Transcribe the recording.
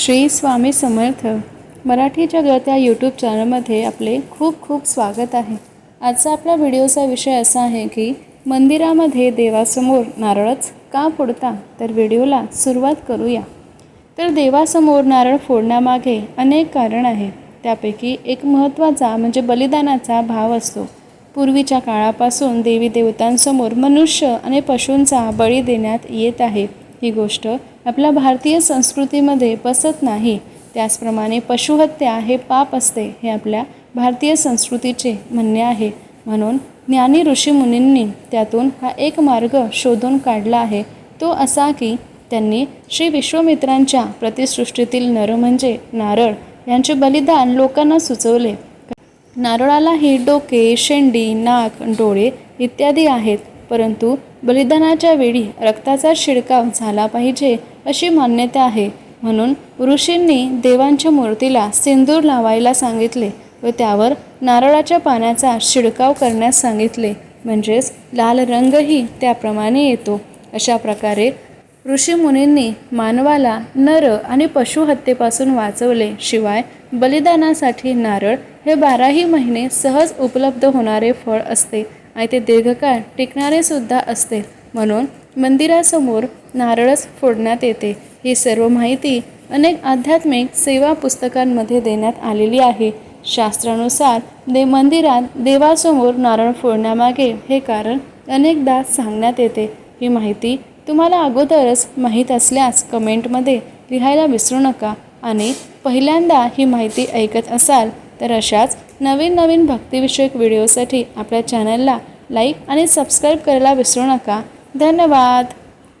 श्री स्वामी समर्थ मराठी जगत या यूट्यूब चॅनलमध्ये आपले खूप खूप स्वागत आहे. आजचा आपला व्हिडिओचा विषय असा आहे की मंदिरामध्ये देवासमोर नारळच का फोडता? तर व्हिडिओला सुरुवात करूया. तर देवासमोर नारळ फोडण्यामागे अनेक कारण आहे त्यापैकी एक महत्त्वाचा म्हणजे बलिदानाचा भाव असतो. पूर्वीच्या काळापासून देवी देवतांसमोर मनुष्य आणि पशूंचा बळी देण्यात येत आहे. ही गोष्ट आपल्या भारतीय संस्कृतीमध्ये बसत नाही. त्याचप्रमाणे पशुहत्या हे पाप असते हे आपल्या भारतीय संस्कृतीचे म्हणणे आहे. म्हणून ज्ञानी ऋषीमुनींनी त्यातून हा एक मार्ग शोधून काढला आहे. तो असा की त्यांनी श्री विश्वामित्रांच्या प्रतिसृष्टीतील नर म्हणजे नारळ यांचे बलिदान लोकांना सुचवले. नारळालाही डोके शेंडी नाक डोळे इत्यादी आहेत. परंतु बलिदानाच्या वेळी रक्ताचा शिडकाव झाला पाहिजे अशी मान्यता आहे. म्हणून ऋषींनी देवांच्या मूर्तीला सिंदूर लावायला सांगितले व त्यावर नारळाच्या पाण्याचा शिडकाव करण्यास सांगितले. म्हणजेच लाल रंगही त्याप्रमाणे येतो. अशा प्रकारे ऋषीमुनींनी मानवाला नर आणि पशुहत्येपासून वाचवले. शिवाय बलिदानासाठी नारळ हे बाराही महिने सहज उपलब्ध होणारे फळ असते. आणि ते दीर्घकाळ टिकणारे सुद्धा असते. म्हणून मंदिरासमोर नारळच फोडण्यात येते. ही सर्व माहिती अनेक आध्यात्मिक सेवा पुस्तकांमध्ये देण्यात आलेली आहे. शास्त्रानुसार दे मंदिरात देवासमोर नारळ फोडण्यामागे हे कारण अनेकदा सांगण्यात येते. ही माहिती तुम्हाला अगोदरच माहीत असल्यास कमेंटमध्ये लिहायला विसरू नका. आणि पहिल्यांदा ही माहिती ऐकत असाल तर अशाच नवीन नवीन भक्तिविषयक व्हिडिओसाठी आपल्या चॅनलला लाईक आणि सबस्क्राईब करायला विसरू नका. धन्यवाद.